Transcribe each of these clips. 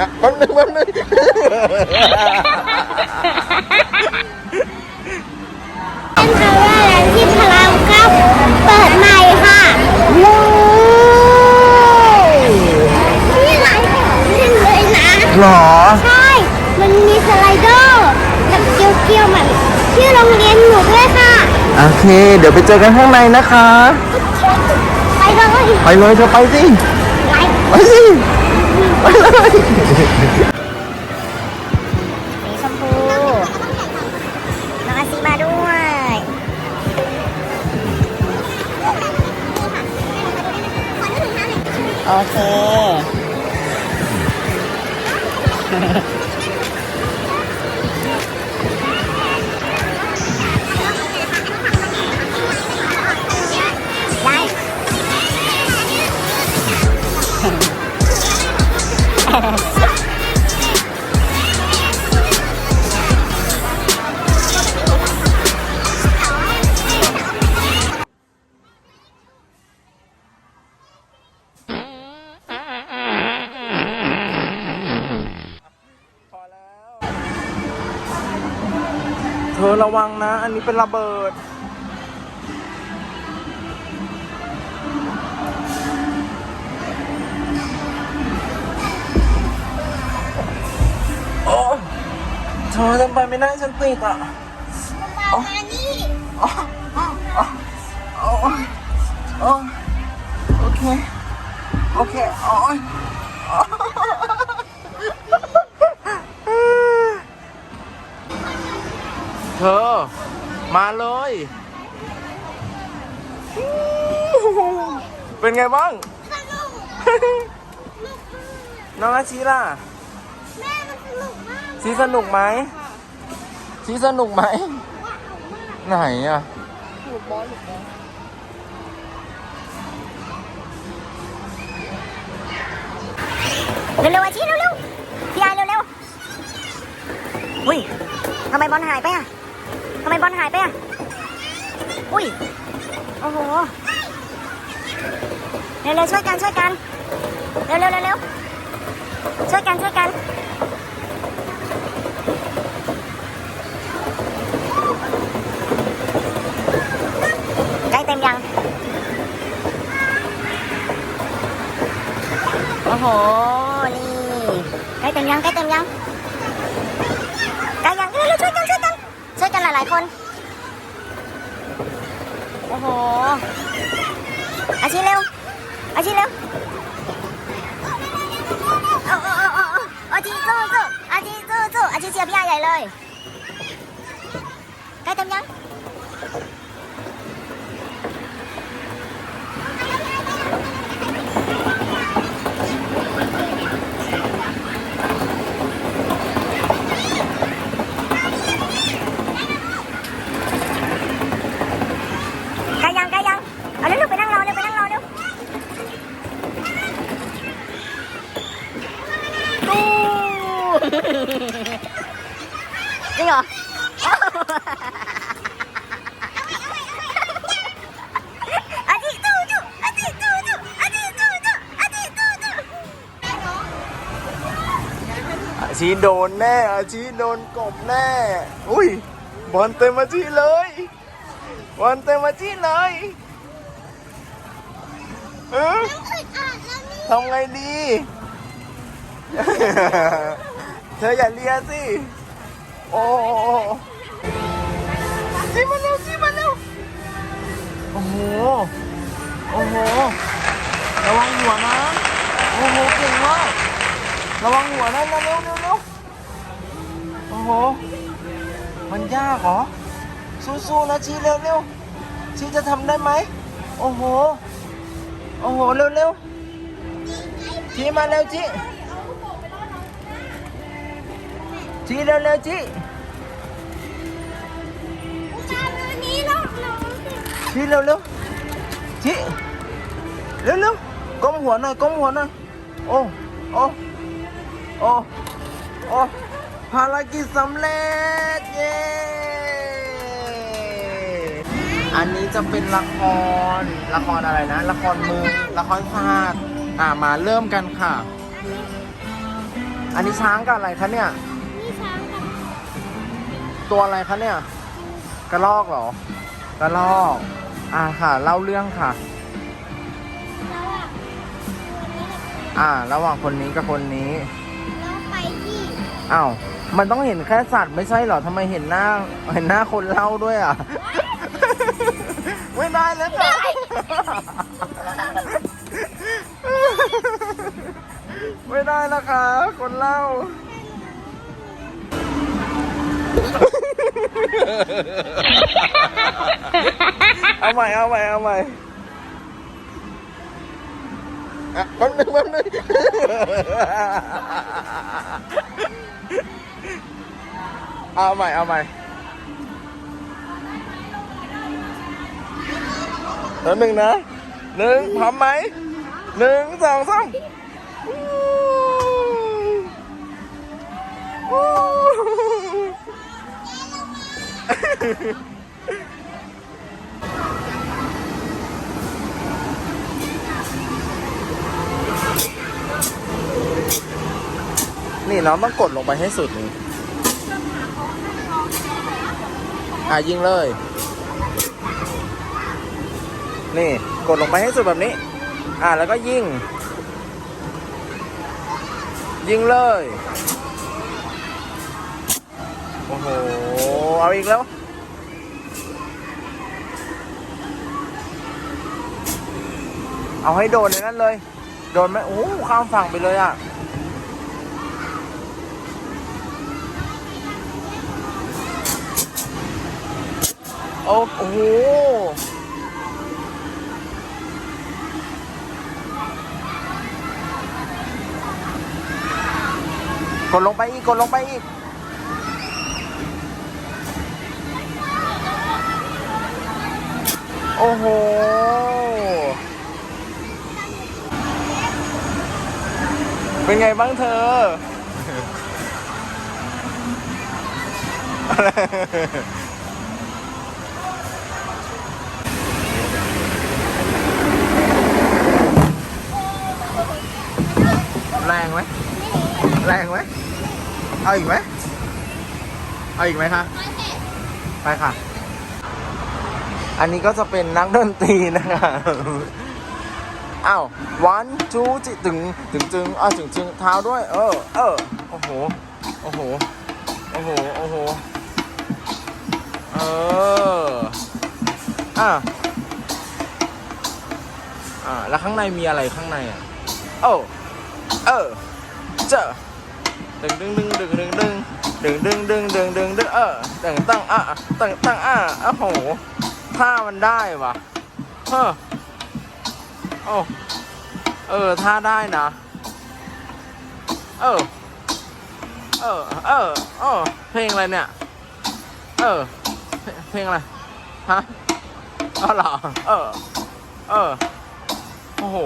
อะแป๊บนึงแป๊บนึงเป็นคาว่าแลนด์ที่พารามเก้าเปิดใหม่ค่ะว้าวนี่หลายของเล่นเลยนะหรอ ใช่ มันมีสไลเดอร์กับเกียวๆเหมือนที่โรงเรียนหนูด้วยค่ะ โอเค เดี๋ยวไปเจอกันข้างในนะคะ ไปเลยไปเลยเธอไปสิ ไปไปสิ ไปเลยสีชมพูน้องอาซีมาด้วยโอเค เธอระวังนะ อันนี้เป็นระเบิด เธอทำไปไม่ได้ฉันติดอะมานี่อ๋ออ๋ออ๋ออ๋อโอเค โอเคอ๋ออ๋อเธอ มาเลย เป็นไงบ้าง น้องอาชีล่ะ แม่มันสนุกมากชีสนุกไหมชีสนุกไหมไหนอะเร็วๆอาชีเร็วๆพี่ไอเร็วๆอุ้ยทำไมบอลหายไปอะทำไมบอลหายไปอะ อุ้ย โอ้โห เร็วๆช่วยกันช่วยกัน เร็วๆเร็วๆ ช่วยกันช่วยกันใกล้เต็มยัง โอ้โห นี่ใกล้เต็มยังใกล้เต็มยังใกล้ยังเร็วๆช่วยกันช่วยกันช่วยกันหลายๆคน โอ้โหอาชีเร็วอาชีเร็ว อาจีสู้สู้อาจีสู้สู้อาจีเชียร์พี่ใหญ่เลยใกล้เต็มยัง ใกล้ยังใกล้ยัง เอาเร็วๆไปนั่งรอเร็วไปนั่งรอเร็วตู้จริงเหรอ อาจิตู้ตู้อาจิตู้ตู้อาจิตู้ตู้อาจิตู้ตู้ อา ชีโดนแน่อาชีโดนกบแน่ อุ้ยบอลเต็มอาชีเลยบอลเต็มอาชีเลยเออทำไงดี เธออย่าเลียสิ โอ้จีมาเร็วจีมาเร็วโอ้โห โอ้โห ระวังหัวนะ โอ้โห เก่งมาก ระวังหัวนะเร็วเร็วเร็วเร็วโอ้โห มันยากเหรอ สู้ๆนะชีเร็วเร็วชีจะทำได้ไหม โอ้โห โอ้โห เร็วเร็วชีมาเร็วชีชีเร็วเร็วชีชีเร็วเร็วชีเร็วเร็วก้มหัวหน่อยก้มหัวหน่อย โอ้ โอ้ โอ้โอ้ภารกิจสำเร็จ เย้ อันนี้จะเป็นละคร ละครอะไรนะ ละครมือ ละครศาสตร์อ่า มาเริ่มกันค่ะออันนี้ช้างกับอะไรคะเนี่ย นี่ช้างกับตัวอะไรคะเนี่ย กระลอกเหรอ กระลอก อ่าค่ะ เล่าเรื่องค่ะแล้วอะตัวนี้กับอ่า ระหว่างคนนี้กับคนนี้แล้วไปที่ อ้าว มันต้องเห็นแค่สัตว์ไม่ใช่เหรอทำไมเห็นหน้า เห็นหน้าคนเล่าด้วยอะ ไม่ได้แล้วค่ะไม่ได้นะคะคนเล่า เอาใหม่เอาใหม่เอาใหม่อะแป๊บนึงแป๊บนึง เอาใหม่ เอาใหม่แล้วหนึ่งนะหนึ่งพร้อมไหมหนึ่งสองสามอู้อู้ นี่เราต้องกดลงไปให้สุดนี่อะยิงเลย นี่กดลงไปให้สุดแบบนี้ อะแล้วก็ยิง ยิงเลย โอ้โห เอาอีกแล้วเอาให้โดนในนั้นเลย โดนไหมโอ้ข้ามฝั่งไปเลยอะ โอ้โหกดลงไปอีก กดลงไปอีก โอ้โห เป็นไงบ้างเธอ แรงไหมแรงไหมเอาอีกไหมเอาอีกไหมคะไปค่ะ อันนี้ก็จะเป็นนักดนตรีนะคะอ้าว one two จิตึงตึงตึงอ้าวตึงตึงเท้าด้วย เออ เออ โอ้โห โอ้โห โอ้โห โอ้โห เออ อะอ่า แล้วข้างในมีอะไรข้างในอะ โอ้ เออเจอดึงดึงดึงดึงดึงดึงดึงดึงดึงดึงดึงดึงเออตึงตั้งอะตึงตั้งอะโอ้โหท่ามันได้วะเฮ้อโอ้เออท่าได้นะเออเออเออเออเพลงอะไรเนี่ยเออเพลเพลงอะไรฮะอ๋อเหรอเออเออโอ้โห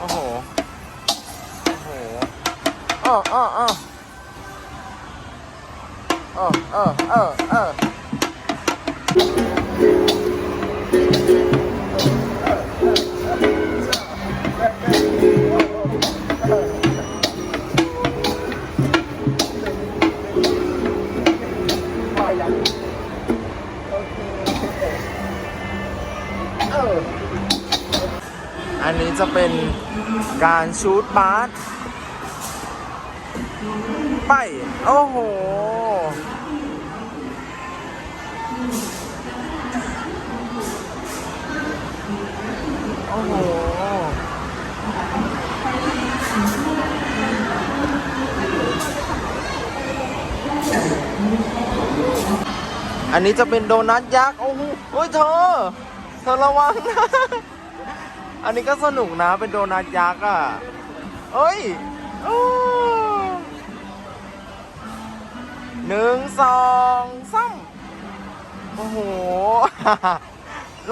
โอ้โห โอ้โหอ้ออ้ออ้อเออเออเออเออเออ อันนี้จะเป็นการชูดบาสไป โอ้โห โอ้โห อันนี้จะเป็นโดนัทยักษ์ โอ้โหโอ้ยเธอ เธอระวังนะ อันนี้ก็สนุกนะ เป็นโดนัทยักษ์อะ เอ้ยหนึ่งสองสามโอ้โห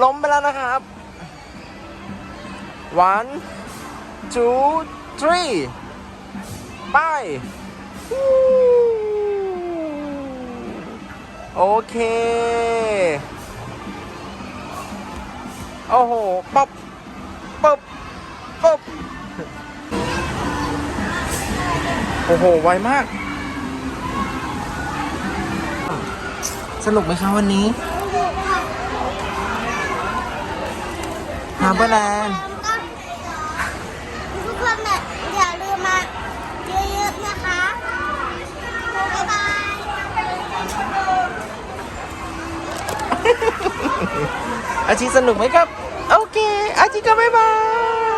ล้มไปแล้วนะครับ one two three ไป โอเค โอ้โหปั๊บปั๊ บปั๊บโอ้โห ไวมาก สนุกไหมคะวันนี้ฮาร์เบอร์แลนด์ทุกคนเนี่ยอย่าลืมมาเยอะๆนะคะบ๊ายบายอาชีสนุกไหมครับ โอเคอาชีก็บ๊ายบาย